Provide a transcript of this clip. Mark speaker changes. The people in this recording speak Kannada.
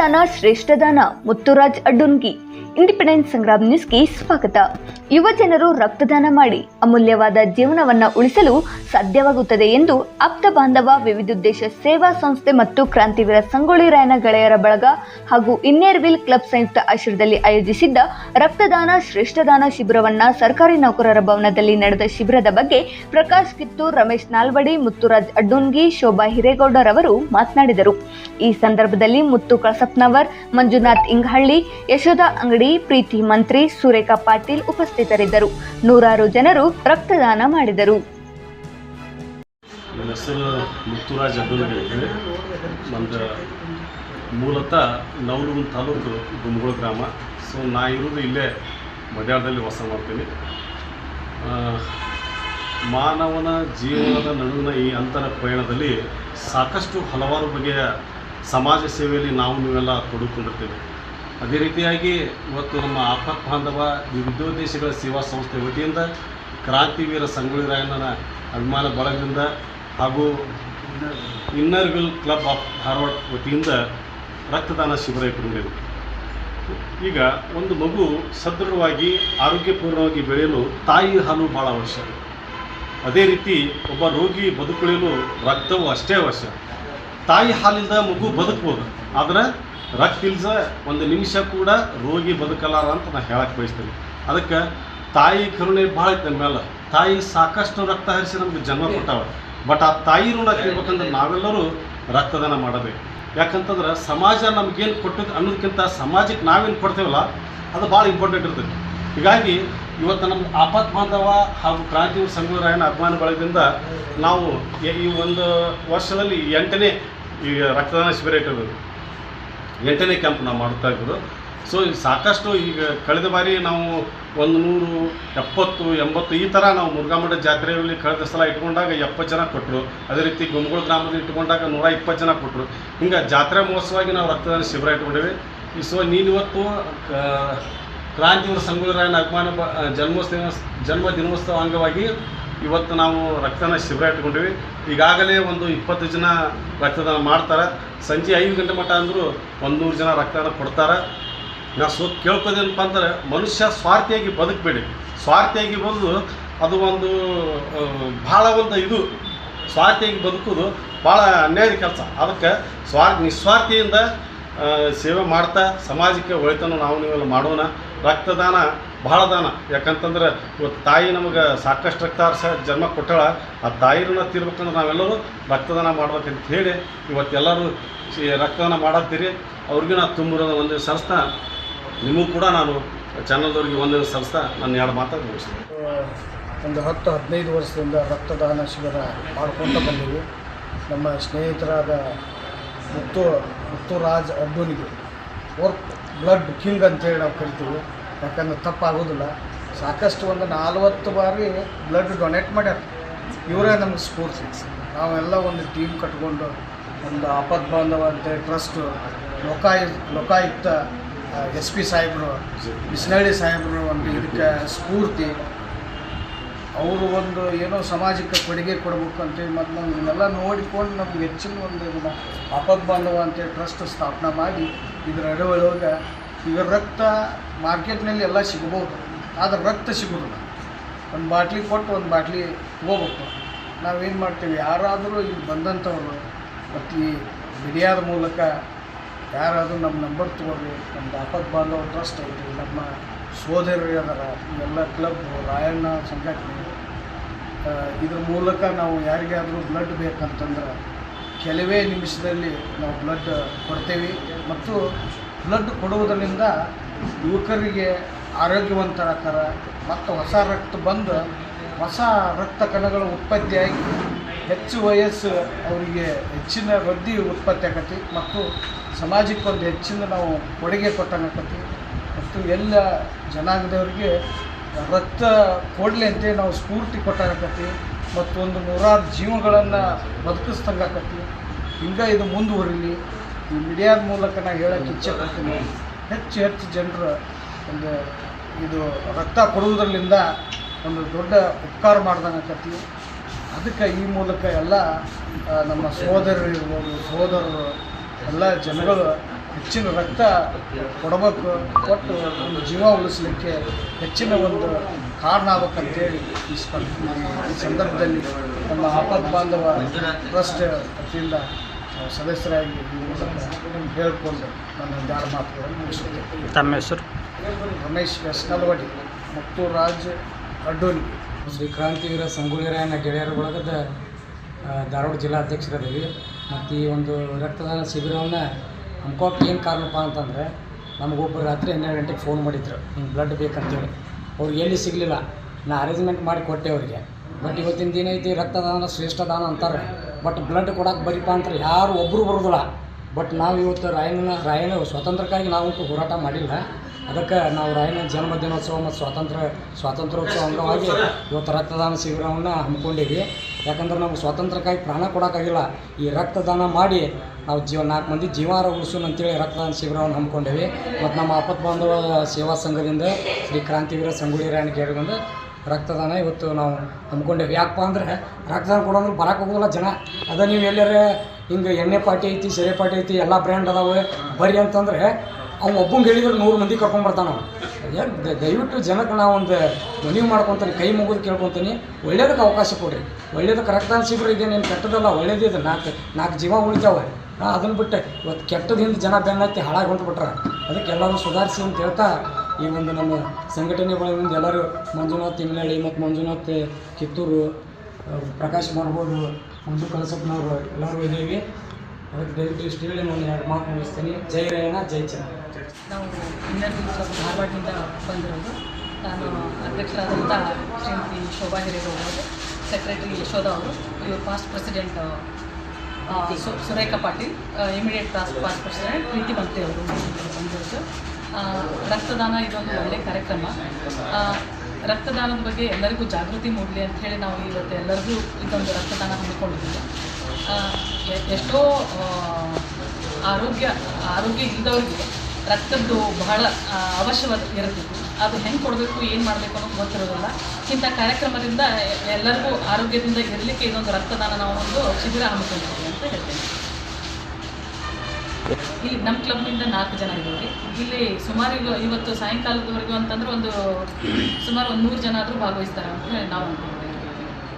Speaker 1: ರಕ್ತದಾನ ಶ್ರೇಷ್ಠದಾನ ಮುತ್ತುರಾಜ್ ಅಡ್ಡುನ್ಗಿ. ಇಂಡಿಪೆಂಡೆನ್ಸ್ ಸಂಗ್ರಾಮ್ ನ್ಯೂಸ್ಗೆ ಸ್ವಾಗತ. ಯುವ ಜನರು ರಕ್ತದಾನ ಮಾಡಿ ಅಮೂಲ್ಯವಾದ ಜೀವನವನ್ನ ಉಳಿಸಲು ಸಾಧ್ಯವಾಗುತ್ತದೆ ಎಂದು ಆಪ್ತ ಬಾಂಧವ, ವಿವಿಧೋದ್ದೇಶ ಸೇವಾ ಸಂಸ್ಥೆ ಮತ್ತು ಕ್ರಾಂತಿವೀರ ಸಂಗೊಳ್ಳಿ ರಾಯನ ಗೆಳೆಯರ ಬಳಗ ಹಾಗೂ ಇನ್ನೇರ್ವಿಲ್ ಕ್ಲಬ್ ಸಂಯುಕ್ತ ಆಶ್ರಯದಲ್ಲಿ ಆಯೋಜಿಸಿದ್ದ ರಕ್ತದಾನ ಶ್ರೇಷ್ಠದಾನ ಶಿಬಿರವನ್ನ ಸರ್ಕಾರಿ ನೌಕರರ ಭವನದಲ್ಲಿ ನಡೆದ ಶಿಬಿರದ ಬಗ್ಗೆ ಪ್ರಕಾಶ್ ಕಿತ್ತೂರ್ ರಮೇಶ್ ನಾಲ್ವಡಿ, ಮುತ್ತುರಾಜ್ ಅಡ್ಡುನ್ಗಿ, ಶೋಭಾ ಹಿರೇಗೌಡರವರು ಮಾತನಾಡಿದರು. ಈ ಸಂದರ್ಭದಲ್ಲಿ ಮುತ್ತು ಕಳಸಪ್ನವರ್ ಮಂಜುನಾಥ್ ಇಂಗಹಳ್ಳಿ, ಯಶೋಧ ಅಂಗಡಿ, ಪ್ರೀತಿ ಮಂತ್ರಿ ಸುರೇಖಾ ಪಾಟೀಲ್ ಉಪಸ್ಥಿತರಿದ್ದರು. ನೂರಾರು ಜನರು ರಕ್ತದಾನ ಮಾಡಿದರು.
Speaker 2: ಮೂಲತಃ ನವಲಗುಂದ ತಾಲೂಕು ಗುಮ್ಗೋಳ ಗ್ರಾಮ. ಸೊ ನಾ ಇರೋದು ಇಲ್ಲೇ ಮಡ್ಯಾಳದಲ್ಲಿ ವಾಸ ಮಾಡ್ತೀನಿ. ಮಾನವನ ಜೀವನದ ನಡುವಿನ ಈ ಅಂತರ ಪ್ರಯಾಣದಲ್ಲಿ ಸಾಕಷ್ಟು ಹಲವಾರು ಬಗೆಯ ಸಮಾಜ ಸೇವೆಯಲ್ಲಿ ನಾವು ನೀವೆಲ್ಲ ತೊಡಗಿಕೊಂಡಿರ್ತೇವೆ ಅದೇ ರೀತಿಯಾಗಿ ಇವತ್ತು ನಮ್ಮ ಆಪತ್ ಬಾಂಧವ ವಿವಿಧೋದ್ದೇಶಗಳ ಸೇವಾ ಸಂಸ್ಥೆ ವತಿಯಿಂದ ಕ್ರಾಂತಿವೀರ ಸಂಗೊಳ್ಳಿ ರಾಯಣ್ಣನ ಅಭಿಮಾನ ಬಳಗದಿಂದ ಹಾಗೂ inner wheel club of Dharwad ವತಿಯಿಂದ ರಕ್ತದಾನ ಶಿಬಿರ ಇಟ್ಟುಕೊಂಡಿದೆ ಈಗ ಒಂದು ಮಗು ಸದೃಢವಾಗಿ, ಆರೋಗ್ಯಪೂರ್ಣವಾಗಿ ಬೆಳೆಯಲು ತಾಯಿ ಹಾಲು ಭಾಳ ಅವಶ್ಯ. ಅದೇ ರೀತಿ ಒಬ್ಬ ರೋಗಿ ಬದುಕುಳಿಯಲು ರಕ್ತವು ಅಷ್ಟೇ ಅವಶ್ಯ. ತಾಯಿ ಹಾಲಿಂದ ಮಗು ಬದುಕ್ಬೋದು. ಆದರೆ ರಕ್ತ ಇಲ್ಸ ಒಂದು ನಿಮಿಷ ಕೂಡ ರೋಗಿ ಬದುಕಲಾರ ಅಂತ ನಾನು ಹೇಳಕ್ಕೆ ಬಯಸ್ತೀನಿ. ಅದಕ್ಕೆ ತಾಯಿ ಕರುಣೆ ಭಾಳ ಐತೆ ನಮ್ಮ ಮೇಲೆ. ತಾಯಿ ಸಾಕಷ್ಟು ರಕ್ತ ಹರಿಸಿ ನಮ್ಗೆ ಜನ್ಮ ಕೊಟ್ಟಾವ. ಬಟ್ ಆ ತಾಯಿ ಋಣ ಕೇಳ್ಬೇಕಂದ್ರೆ ನಾವೆಲ್ಲರೂ ರಕ್ತದಾನ ಮಾಡಬೇಕು. ಯಾಕಂತಂದ್ರೆ ಸಮಾಜ ನಮ್ಗೇನು ಕೊಟ್ಟದ್ದು ಅನ್ನೋದಕ್ಕಿಂತ ಸಮಾಜಕ್ಕೆ ನಾವೇನು ಕೊಡ್ತೇವಲ್ಲ, ಅದು ಭಾಳ ಇಂಪಾರ್ಟೆಂಟ್ ಇರ್ತದೆ ಹೀಗಾಗಿ ಇವತ್ತು ನಮ್ಮ ಆಪತ್ ಬಾಂಧವ ಹಾಗೂ ಕ್ರಾಂತಿ ಸಂಗೊಳ್ಳಿ ಅಭಿಮಾನ ಬಳಗದಿಂದ ನಾವು ಈ- ಒಂದು ವರ್ಷದಲ್ಲಿ ಎಂಟನೇ ಈ ರಕ್ತದಾನ ಶಿಬಿರ ಇಟ್ಟಿರೋದು. ಎಂಟನೇ ಕ್ಯಾಂಪ್ ನಾವು ಮಾಡ್ತಾ ಇರೋದು. ಸೊ ಸಾಕಷ್ಟು ಈಗ ಕಳೆದ ಬಾರಿ ನಾವು ಒಂದು ನೂರು, ಎಪ್ಪತ್ತು, ಎಂಬತ್ತು ಈ ಥರ ನಾವು ಮುರುಘಾಮಠ ಜಾತ್ರೆಯಲ್ಲಿ ಕಳೆದ ಸಲ ಇಟ್ಕೊಂಡಾಗ ಎಪ್ಪತ್ತು ಜನ ಕೊಟ್ಟರು ಅದೇ ರೀತಿ ಗುಮ್ಗೋಳ ಗ್ರಾಮದಲ್ಲಿ ಇಟ್ಕೊಂಡಾಗ ನೂರ ಇಪ್ಪತ್ತು ಜನ ಕೊಟ್ಟರು ಹಿಂಗೆ ಜಾತ್ರೆ ಮಹೋತ್ಸವವಾಗಿ ನಾವು ರಕ್ತದಾನ ಶಿಬಿರ ಇಟ್ಕೊಂಡಿವಿ. ಸೊ ನೀನಿವತ್ತು ಕ- ಕ್ರಾಂತಿವೀರ ಸಂಗೊಳ್ಳಿ ಅಭಿಮಾನ ಜನ್ಮೋತ್ಸವ ಜನ್ಮ ದಿನೋತ್ಸವ ಅಂಗವಾಗಿ ಇವತ್ತು ನಾವು ರಕ್ತದಾನ ಶಿಬಿರ ಇಟ್ಕೊಂಡಿವಿ. ಈಗಾಗಲೇ ಒಂದು ಇಪ್ಪತ್ತು ಜನ ರಕ್ತದಾನ ಮಾಡ್ತಾರೆ. ಸಂಜೆ ಐದು ಗಂಟೆ ಮಟ್ಟ ಅಂದರೂ ಒಂದು ಜನ ರಕ್ತದಾನ ಕೊಡ್ತಾರೆ. ನಾ ಸೊ, ಕೇಳ್ಕೋದೇನಪ್ಪ ಅಂದ್ರೆ ಮನುಷ್ಯ ಸ್ವಾರ್ಥಿಯಾಗಿ ಬದುಕಬೇಡಿ. ಸ್ವಾರ್ಥಿಯಾಗಿ ಬಂದು ಅದು ಒಂದು ಭಾಳ ಒಂದು ಇದು. ಸ್ವಾರ್ಥಿಯಾಗಿ ಬದುಕೋದು ಭಾಳ ಅನ್ಯಾಯದ ಕೆಲಸ. ಅದಕ್ಕೆ ಸ್ವಾರ್, ನಿಸ್ವಾರ್ಥಿಯಿಂದ ಸೇವೆ ಮಾಡ್ತಾ ಸಮಾಜಕ್ಕೆ ಒಳಿತನ್ನು ನಾವು ನೀವೆಲ್ಲ ಮಾಡೋಣ. ರಕ್ತದಾನ ಭಾಳ ದಾನ. ಯಾಕಂತಂದ್ರೆ ಇವತ್ತು ತಾಯಿ ನಮಗೆ ಸಾಕಷ್ಟು ರಕ್ತ ಸಹ ಜನ್ಮ ಕೊಟ್ಟಾಳ. ಆ ತಾಯಿರನ್ನ ತೀರ್ಬೇಕಂದ್ರೆ ನಾವೆಲ್ಲರೂ ರಕ್ತದಾನ ಮಾಡ್ಬೇಕಂತ ಹೇಳಿ ಇವತ್ತೆಲ್ಲರೂ ರಕ್ತದಾನ ಮಾಡತ್ತೀರಿ. ಅವ್ರಿಗೂ ನಾನು ತುಂಬಿರೋದು ಒಂದು ಸಂಸ್ಥೆ. ನಿಮಗೂ ಕೂಡ ನಾನು ಚಾನಲ್ದವ್ರಿಗೆ ಒಂದು ಸಂಸ್ಥೆ. ನಾನು ಎರಡು ಮಾತಾಡಿ ಮುಗಿಸ್ತೀನಿ
Speaker 3: ಒಂದು ಹತ್ತು ಹದಿನೈದು ವರ್ಷದಿಂದ ರಕ್ತದಾನ ಶಿಬಿರ ಮಾಡ್ಕೊತ ಬಂದೀವಿ. ನಮ್ಮ ಸ್ನೇಹಿತರಾದ ಮುತ್ತು ಮುತ್ತುರಾಜ್ ಅಡ್ಡೂನಿಗೆ ವರ್ಕ್ ಬ್ಲಡ್ ಕಿಂಗ್ ಅಂತೇಳಿ ನಾವು ಕರಿತೀವಿ. ಯಾಕಂದ್ರೆ ತಪ್ಪಾಗೋದಿಲ್ಲ. ಸಾಕಷ್ಟು ಒಂದು ನಲ್ವತ್ತು ಬಾರಿ ಬ್ಲಡ್ ಡೊನೇಟ್ ಮಾಡ್ಯಾರ. ಇವರೇ ನಮ್ಗೆ ಸ್ಫೂರ್ತಿ ನಾವೆಲ್ಲ ಒಂದು ಟೀಮ್ ಕಟ್ಕೊಂಡು ಒಂದು ಆಪತ್ ಬಾಂಧವ ಅಂತ ಟ್ರಸ್ಟು ಲೋಕಾಯು, ಲೋಕಾಯುಕ್ತ ಎಸ್ ಪಿ ಸಾಹೇಬರು, ಬಿಸ್ನಳ್ಳಿ ಸಾಹೇಬರು ಒಂದು ಇದಕ್ಕೆ ಸ್ಫೂರ್ತಿ. ಅವರು ಒಂದು ಏನೋ ಸಮಾಜಕ್ಕೆ ಕೊಡುಗೆ ಕೊಡಬೇಕು ಅಂತೇಳಿ ಮತ್ತು ನಾವು ಇದನ್ನೆಲ್ಲ ನೋಡಿಕೊಂಡು ನಮ್ಗೆ ಹೆಚ್ಚಿನ ಒಂದು ಆಪತ್ ಬಾಂಧವ ಅಂತೇಳಿ ಟ್ರಸ್ಟ್ ಸ್ಥಾಪನೆ ಮಾಡಿ ಇದರ ಅಡವಳೊಳಗೆ ಈಗ ರಕ್ತ ಮಾರ್ಕೆಟ್ನಲ್ಲಿ ಎಲ್ಲ ಸಿಗ್ಬೋದು. ಆದರೆ ರಕ್ತ ಸಿಗೋದಿಲ್ಲ. ಒಂದು ಬಾಟ್ಲಿ ಕೊಟ್ಟು ಒಂದು ಬಾಟ್ಲಿ ನಾವು ನಾವೇನು ಮಾಡ್ತೀವಿ? ಯಾರಾದರೂ ಇಲ್ಲಿ ಬಂದಂಥವ್ರು, ಮತ್ತು ಈ ಮೀಡಿಯಾದ ಮೂಲಕ ಯಾರಾದರೂ ನಮ್ಮ ನಂಬರ್ ತೊಗೊಳ್ರಿ ನಮ್ಮ ಆಪತ್ ಬಾಂಧವ ಟ್ರಸ್ಟ್ ಐತಿ ನಮ್ಮ ಸೋದರರು ಅದಾರ ಎಲ್ಲ ಕ್ಲಬ್ ರಾಯಣ್ಣ ಸಂಘಟನೆ. ಇದ್ರ ಮೂಲಕ ನಾವು ಯಾರಿಗಾದರೂ ಬ್ಲಡ್ ಬೇಕಂತಂದ್ರೆ ಕೆಲವೇ ನಿಮಿಷದಲ್ಲಿ ನಾವು ಬ್ಲಡ್ ಕೊಡ್ತೇವೆ ಮತ್ತು ಬ್ಲಡ್ ಕೊಡುವುದರಿಂದ ಯುವಕರಿಗೆ ಆರೋಗ್ಯವಂತರಾಗ್ತಾರ ಮತ್ತು ಹೊಸ ರಕ್ತ ಬಂದು ಹೊಸ ರಕ್ತ ಕಣಗಳು ಉತ್ಪತ್ತಿಯಾಗಿ ಹೆಚ್ಚು ವಯಸ್ಸು ಅವರಿಗೆ ಹೆಚ್ಚಿನ ವೃದ್ಧಿ ಉತ್ಪತ್ತಿ ಆಕತಿ ಮತ್ತು ಸಮಾಜಕ್ಕೆ ಒಂದು ಹೆಚ್ಚಿನ ನಾವು ಕೊಡುಗೆ ಕೊಟ್ಟಂಗಾಕತಿ ಮತ್ತು ಎಲ್ಲ ಜನಾಂಗದವರಿಗೆ ರಕ್ತ ಕೊಡಲಿ ಅಂತೇಳಿ ನಾವು ಸ್ಫೂರ್ತಿ ಕೊಟ್ಟಾಗತ್ತಿ ಮತ್ತು ಒಂದು ನೂರಾರು ಜೀವಗಳನ್ನು ಬದುಕಿಸ್ದಂಗಾಕತಿ ಹಿಂಗೆ ಇದು ಮುಂದುವರಿಲಿ. ಈ ಮೀಡಿಯಾದ ಮೂಲಕ ನಾನು ಹೇಳೋಕ್ಕೆ ಇಚ್ಛೆ ಪಡ್ತೀನಿ. ಹೆಚ್ಚು ಹೆಚ್ಚು ಜನರು ಒಂದು ಇದು ರಕ್ತ ಕೊಡುವುದರಿಂದ ಒಂದು ದೊಡ್ಡ ಉಪಕಾರ ಮಾಡ್ದಂಗಾಕತಿ ಅದಕ್ಕೆ ಈ ಮೂಲಕ ಎಲ್ಲ ನಮ್ಮ ಸಹೋದರರು ಇರ್ಬೋದು ಸಹೋದರರು ಎಲ್ಲ ಜನಗಳು ಹೆಚ್ಚಿನ ರಕ್ತ ಕೊಡಬೇಕು ಕೊಟ್ಟು ಒಂದು ಜೀವ ಉಳಿಸ್ಲಿಕ್ಕೆ ಹೆಚ್ಚಿನ ಒಂದು ಕಾರಣ ಆಗ್ಬೇಕಂತೇಳಿ ಈ ಸ್ಪರ್ಧೆ ಈ ಸಂದರ್ಭದಲ್ಲಿ ನಮ್ಮ ಆಪತ್ ಬಾಂಧವ ಟ್ರಸ್ಟ್ ವತಿಯಿಂದ ಸದಸ್ಯರಾಗಿ ಈ ಮೂಲಕ ಹೇಳ್ಕೊಂಡು ನನ್ನ ಒಂದೆರಡು ಮಾತುಗಳನ್ನು ಮುಗಿಸುತ್ತೇನೆ.
Speaker 4: ತಮ್ಮ ಹೆಸರು?
Speaker 3: ರಮೇಶ್ ಎಸ್ನಲ್ವಡಿ ಮತ್ತು ರಾಜ್ ಅಡ್ಡೋಲಿ
Speaker 5: ಶ್ರೀ ಕ್ರಾಂತಿವೀರ ಸಂಗೊಳ್ಳಿರಾಯನ ಗೆಳೆಯರ ಬಳಗದ ಧಾರವಾಡ ಜಿಲ್ಲಾ ಅಧ್ಯಕ್ಷರದೀವಿ ಮತ್ತು ಈ ಒಂದು ರಕ್ತದಾನ ಶಿಬಿರವನ್ನು ಹಮ್ಕೋಕೆ ಏನು ಕಾರಣಪ್ಪ ಅಂತಂದರೆ ನಮಗೊಬ್ಬರು ರಾತ್ರಿ ಹನ್ನೆರಡು ಗಂಟೆಗೆ ಫೋನ್ ಮಾಡಿದ್ರು ಹಿಂಗೆ ಬ್ಲಡ್ ಬೇಕಂತೇಳಿ. ಅವ್ರಿಗೆ ಎಲ್ಲಿ ಸಿಗಲಿಲ್ಲ. ನಾ ಅರೇಂಜ್ಮೆಂಟ್ ಮಾಡಿ ಕೊಟ್ಟೆ ಅವರಿಗೆ. ಬಟ್ ಇವತ್ತಿನ ದಿನ ಐತಿ, ರಕ್ತದಾನ ಶ್ರೇಷ್ಠ ದಾನ ಅಂತಾರೆ. ಬಟ್ ಬ್ಲಡ್ ಕೊಡಕ್ಕೆ ಬರೀಪ ಅಂತಾರೆ ಯಾರು ಒಬ್ಬರು ಬರೋದಿಲ್ಲ. ಬಟ್ ನಾವು ಇವತ್ತು ರಾಯನ ರಾಯನ ಸ್ವಾತಂತ್ರ್ಯಕ್ಕಾಗಿ ನಾವಂತೂ ಹೋರಾಟ ಮಾಡಿಲ್ಲ. ಅದಕ್ಕೆ ನಾವು ರಾಯನ ಜನ್ಮ ದಿನೋತ್ಸವ ಮತ್ತು ಸ್ವಾತಂತ್ರ್ಯ, ಸ್ವಾತಂತ್ರ್ಯೋತ್ಸವ ಅಂಗವಾಗಿ ಇವತ್ತು ರಕ್ತದಾನ ಶಿಬಿರವನ್ನು ಹಮ್ಮಿಕೊಂಡಿವಿ. ಯಾಕಂದ್ರೆ ನಮ್ಗೆ ಸ್ವಾತಂತ್ರ್ಯಕ್ಕಾಗಿ ಪ್ರಾಣ ಕೊಡೋಕ್ಕಾಗಿಲ್ಲ. ಈ ರಕ್ತದಾನ ಮಾಡಿ ನಾವು ಜೀವ ನಾಲ್ಕು ಮಂದಿ ಜೀವಾರ ಉಳಿಸೋಣ ಅಂತೇಳಿ ರಕ್ತದಾನ ಶಿಬಿರವನ್ನು ಹಮ್ಮಿಕೊಂಡೇವಿ. ಮತ್ತು ನಮ್ಮ ಆಪತ್ ಬಾಂಧವ ಸೇವಾ ಸಂಘದಿಂದ ಶ್ರೀ ಕ್ರಾಂತಿವೀರ ಸಂಗೊಳ್ಳಿ ರಾಯಣ್ಣ ಕೇಳಿಕೊಂಡು ರಕ್ತದಾನ ಇವತ್ತು ನಾವು ಹಮ್ಮಿಕೊಂಡೇವಿ. ಯಾಕಪ್ಪ ಅಂದರೆ ರಕ್ತದಾನ ಕೊಡೋದ್ರೆ ಬರಕ್ಕೆ ಹೋಗೋದಿಲ್ಲ ಜನ. ಅದ ನೀವು ಎಲ್ಲಾರ ಹಿಂಗೆ ಎಣ್ಣೆ ಪಾಟಿ ಐತಿ, ಸೆರೆ ಪಾಟಿ ಐತಿ, ಎಲ್ಲ ಬ್ರ್ಯಾಂಡ್ ಅದಾವೆ. ಬರ್ರಿ ಅಂತಂದರೆ ಅವ್ನು ಒಬ್ಬಂಗೆ ಹೇಳಿದ್ರೆ ನೂರು ಮಂದಿ ಕರ್ಕೊಂಬರ್ತಾನೆ ಅವ್ನು ದಯವಿಟ್ಟು ಜನಕ್ಕೆ ನಾವು ಒಂದು ಮನವಿ ಮಾಡ್ಕೊತಾನೆ, ಕೈ ಮುಗಿದು ಕೇಳ್ಕೊತೀನಿ. ಒಳ್ಳೇದಕ್ಕೆ ಅವಕಾಶ ಕೊಡ್ರಿ. ಒಳ್ಳೇದಕ್ಕೆ ರಕ್ತದಾನ ಶಿಬಿರ ನೀನು ಕೆಟ್ಟದಲ್ಲ ಒಳ್ಳೇದಿದೆ. ನಾಲ್ಕು ನಾಲ್ಕು ಜೀವ ಉಳಿತಾವೆ. ಅದನ್ನು ಬಿಟ್ಟು. ಇವತ್ತು ಕೆಟ್ಟದಿಂದ ಜನ ಬೆನ್ನತ್ತಿ ಹಾಳಾಗಿ ಹೊಂಟ್ಬಿಟ್ರೆ. ಅದಕ್ಕೆ ಎಲ್ಲರೂ ಸುಧಾರಿಸಿ ಅಂತ ಹೇಳ್ತಾ ಈ ಒಂದು ನಮ್ಮ ಸಂಘಟನೆ ಒಳಗಿಂದ ಎಲ್ಲರೂ ಮಂಜುನಾಥ್ ತಿಂಗಳಳ್ಳಿ ಮತ್ತು ಮಂಜುನಾಥ್, ಕಿತ್ತೂರು ಪ್ರಕಾಶ್ ಮಾಡ್ಬೋದು ಮಂಜು ಕಳಸಪ್ಪನವರು ಎಲ್ಲರೂ ಇದ್ದೀವಿ. ಅದಕ್ಕೆ ದಯವಿಟ್ಟು ಇಷ್ಟು ಹೇಳಿ ನಾನು ಎರಡು ಮಾತು ಮುಗಿಸ್ತೀನಿ. ಜೈ ರಯಣ ಜೈ ಚಂದ್ರ
Speaker 6: ನಾವು ಇನ್ನೊಂದು ಧಾರವಾಡದಿಂದ ಬಂದಿರೋದು. ನಾನು ಅಧ್ಯಕ್ಷರಾದಂಥ ಶ್ರೀಮತಿ ಶೋಭಾ ಹಿರೇಗೌಡ ಅವರು ಸೆಕ್ರೆಟರಿ ಯಶೋಧ ಅವರು, ಇವರು ಪಾಸ್ಟ್ ಪ್ರೆಸಿಡೆಂಟ್ ಸು- Surekha Patil immediate transfer person Preethi Mantri ಅವರು ಬಂದಿರೋದು. ಆ, ರಕ್ತದಾನ ಇದೊಂದು ಒಳ್ಳೆಯ ಕಾರ್ಯಕ್ರಮ. ರಕ್ತದಾನದ ಬಗ್ಗೆ ಎಲ್ಲರಿಗೂ ಜಾಗೃತಿ ಮೂಡಲಿ ಅಂತ ಹೇಳಿ ನಾವು ಇವತ್ತು ಎಲ್ಲರಿಗೂ ಇದೊಂದು ರಕ್ತದಾನ ಹಮ್ಮಿಕೊಂಡಿದ್ದೀವಿ. ಎಷ್ಟೋ ಆರೋಗ್ಯ ಆರೋಗ್ಯ ಇಲ್ಲದವ್ರಿಗೆ ರಕ್ತದ್ದು ಬಹಳ ಅವಶ್ಯಕತೆ ಇರ್ತಿತ್ತು ಅದು ಹೆಂಗೆ ಕೊಡಬೇಕು, ಏನು ಮಾಡಬೇಕು ಅನ್ನೋದು ಗೊತ್ತಿರೋದಿಲ್ಲ. ಇಂಥ ಕಾರ್ಯಕ್ರಮದಿಂದ ಎಲ್ಲರಿಗೂ ಆರೋಗ್ಯದಿಂದ ಇರಲಿಕ್ಕೆ ಇದೊಂದು ರಕ್ತದಾನ ನಾವು ಒಂದು ಶಿಬಿರ ಹಮ್ಮಿಕೊಂಡಿದ್ದೀವಿ ಅಂತ ಹೇಳ್ತೇನೆ. ಇಲ್ಲಿ ನಮ್ಮ ಕ್ಲಬ್ನಿಂದ ನಾಲ್ಕು ಜನ ಇದ್ದೀವಿ ಇಲ್ಲಿ ಸುಮಾರು ಇವತ್ತು ಸಾಯಂಕಾಲದವರೆಗೂ ಅಂತಂದ್ರೆ ಒಂದು ಸುಮಾರು ಒಂದು ನೂರು ಜನ ಆದರೂ ಭಾಗವಹಿಸ್ತಾರೆ ಅಂತ ನಾವು